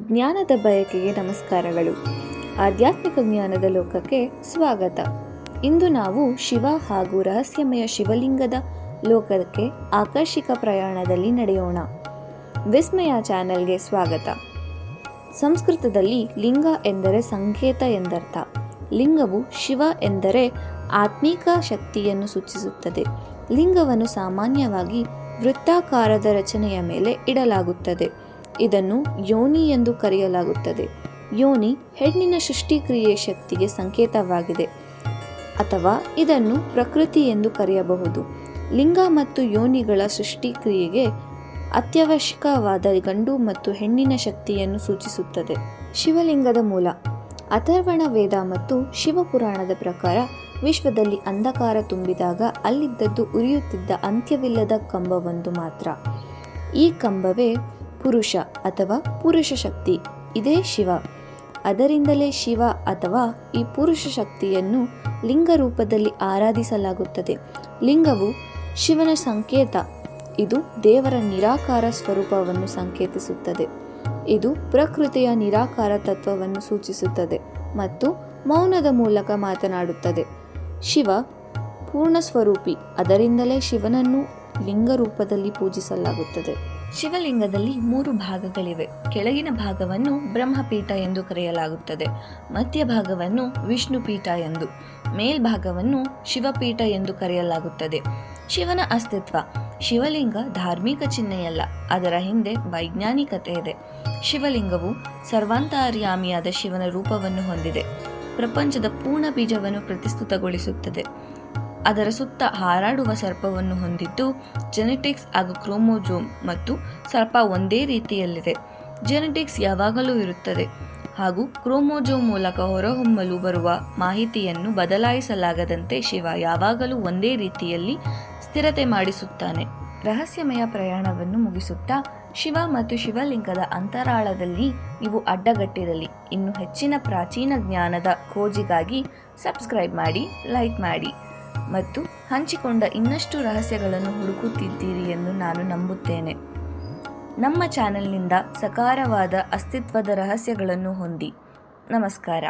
ಜ್ಞಾನದ ಬಯಕೆಗೆ ನಮಸ್ಕಾರಗಳು. ಆಧ್ಯಾತ್ಮಿಕ ಜ್ಞಾನದ ಲೋಕಕ್ಕೆ ಸ್ವಾಗತ. ಇಂದು ನಾವು ಶಿವ ಹಾಗೂ ರಹಸ್ಯಮಯ ಶಿವಲಿಂಗದ ಲೋಕಕ್ಕೆ ಆಕರ್ಷಕ ಪ್ರಯಾಣದಲ್ಲಿ ನಡೆಯೋಣ. ವಿಸ್ಮಯ ಚಾನೆಲ್ಗೆ ಸ್ವಾಗತ. ಸಂಸ್ಕೃತದಲ್ಲಿ ಲಿಂಗ ಎಂದರೆ ಸಂಕೇತ ಎಂದರ್ಥ. ಲಿಂಗವು ಶಿವ ಎಂದರೆ ಆತ್ಮೀಕ ಶಕ್ತಿಯನ್ನು ಸೂಚಿಸುತ್ತದೆ. ಲಿಂಗವನ್ನು ಸಾಮಾನ್ಯವಾಗಿ ವೃತ್ತಾಕಾರದ ರಚನೆಯ ಮೇಲೆ ಇಡಲಾಗುತ್ತದೆ. ಇದನ್ನು ಯೋನಿ ಎಂದು ಕರೆಯಲಾಗುತ್ತದೆ. ಯೋನಿ ಹೆಣ್ಣಿನ ಸೃಷ್ಟಿಕ್ರಿಯೆ ಶಕ್ತಿಗೆ ಸಂಕೇತವಾಗಿದೆ ಅಥವಾ ಇದನ್ನು ಪ್ರಕೃತಿ ಎಂದು ಕರೆಯಬಹುದು. ಲಿಂಗ ಮತ್ತು ಯೋನಿಗಳ ಸೃಷ್ಟಿಕ್ರಿಯೆಗೆ ಅತ್ಯವಶ್ಯಕವಾದ ಗಂಡು ಮತ್ತು ಹೆಣ್ಣಿನ ಶಕ್ತಿಯನ್ನು ಸೂಚಿಸುತ್ತದೆ. ಶಿವಲಿಂಗದ ಮೂಲ ಅಥರ್ವಣ ವೇದ ಮತ್ತು ಶಿವಪುರಾಣದ ಪ್ರಕಾರ ವಿಶ್ವದಲ್ಲಿ ಅಂಧಕಾರ ತುಂಬಿದಾಗ ಅಲ್ಲಿದ್ದದ್ದು ಉರಿಯುತ್ತಿದ್ದ ಅಂತ್ಯವಿಲ್ಲದ ಕಂಬವೊಂದು ಮಾತ್ರ. ಈ ಕಂಬವೇ ಪುರುಷ ಅಥವಾ ಪುರುಷ ಶಕ್ತಿ. ಇದೇ ಶಿವ. ಅದರಿಂದಲೇ ಶಿವ ಅಥವಾ ಈ ಪುರುಷ ಶಕ್ತಿಯನ್ನು ಲಿಂಗ ರೂಪದಲ್ಲಿ ಆರಾಧಿಸಲಾಗುತ್ತದೆ. ಲಿಂಗವು ಶಿವನ ಸಂಕೇತ. ಇದು ದೇವರ ನಿರಾಕಾರ ಸ್ವರೂಪವನ್ನು ಸಂಕೇತಿಸುತ್ತದೆ. ಇದು ಪ್ರಕೃತಿಯ ನಿರಾಕಾರ ತತ್ವವನ್ನು ಸೂಚಿಸುತ್ತದೆ ಮತ್ತು ಮೌನದ ಮೂಲಕ ಮಾತನಾಡುತ್ತದೆ. ಶಿವ ಪೂರ್ಣ ಸ್ವರೂಪಿ ಅದರಿಂದಲೇ ಶಿವನನ್ನು ಲಿಂಗ ರೂಪದಲ್ಲಿ ಪೂಜಿಸಲಾಗುತ್ತದೆ. ಶಿವಲಿಂಗದಲ್ಲಿ ಮೂರು ಭಾಗಗಳಿವೆ. ಕೆಳಗಿನ ಭಾಗವನ್ನು ಬ್ರಹ್ಮಪೀಠ ಎಂದು ಕರೆಯಲಾಗುತ್ತದೆ. ಮಧ್ಯಭಾಗವನ್ನು ವಿಷ್ಣುಪೀಠ ಎಂದು, ಮೇಲ್ಭಾಗವನ್ನು ಶಿವಪೀಠ ಎಂದು ಕರೆಯಲಾಗುತ್ತದೆ. ಶಿವನ ಅಸ್ತಿತ್ವ, ಶಿವಲಿಂಗ ಧಾರ್ಮಿಕ ಚಿಹ್ನೆಯಲ್ಲ, ಅದರ ಹಿಂದೆ ವೈಜ್ಞಾನಿಕತೆ ಇದೆ. ಶಿವಲಿಂಗವು ಸರ್ವಾಂತರ್ಯಾಮಿಯಾದ ಶಿವನ ರೂಪವನ್ನು ಹೊಂದಿದೆ. ಪ್ರಪಂಚದ ಪೂರ್ಣ ಬೀಜವನ್ನು ಪ್ರತಿಷ್ಠಿತಗೊಳಿಸುತ್ತದೆ. ಅದರ ಸುತ್ತ ಹಾರಾಡುವ ಸರ್ಪವನ್ನು ಹೊಂದಿದ್ದು ಜೆನೆಟಿಕ್ಸ್ ಹಾಗೂ ಕ್ರೋಮೋಜೋಮ್ ಮತ್ತು ಸರ್ಪ ಒಂದೇ ರೀತಿಯಲ್ಲಿದೆ. ಜೆನೆಟಿಕ್ಸ್ ಯಾವಾಗಲೂ ಇರುತ್ತದೆ ಹಾಗೂ ಕ್ರೋಮೋಜೋಮ್ ಮೂಲಕ ಹೊರಹೊಮ್ಮಲು ಬರುವ ಮಾಹಿತಿಯನ್ನು ಬದಲಾಯಿಸಲಾಗದಂತೆ ಶಿವ ಯಾವಾಗಲೂ ಒಂದೇ ರೀತಿಯಲ್ಲಿ ಸ್ಥಿರತೆ ಮಾಡಿಸುತ್ತಾನೆ. ರಹಸ್ಯಮಯ ಪ್ರಯಾಣವನ್ನು ಮುಗಿಸುತ್ತಾ ಶಿವ ಮತ್ತು ಶಿವಲಿಂಗದ ಅಂತರಾಳದಲ್ಲಿ ನೀವು ಅಡ್ಡಗಟ್ಟಿರಲಿ. ಇನ್ನು ಹೆಚ್ಚಿನ ಪ್ರಾಚೀನ ಜ್ಞಾನದ ಖೋಜಿಗಾಗಿ ಸಬ್ಸ್ಕ್ರೈಬ್ ಮಾಡಿ ಲೈಕ್ ಮಾಡಿ. ಮತ್ತು ಹಂಚಿಕೊಂಡ ಇನ್ನಷ್ಟು ರಹಸ್ಯಗಳನ್ನು ಹುಡುಕುತ್ತಿದ್ದೀರಿ ಎಂದು ನಾನು ನಂಬುತ್ತೇನೆ. ನಮ್ಮ ಚಾನೆಲ್ನಿಂದ ಸಕಾರವಾದ ಅಸ್ತಿತ್ವದ ರಹಸ್ಯಗಳನ್ನು ಹೊಂದಿ. ನಮಸ್ಕಾರ.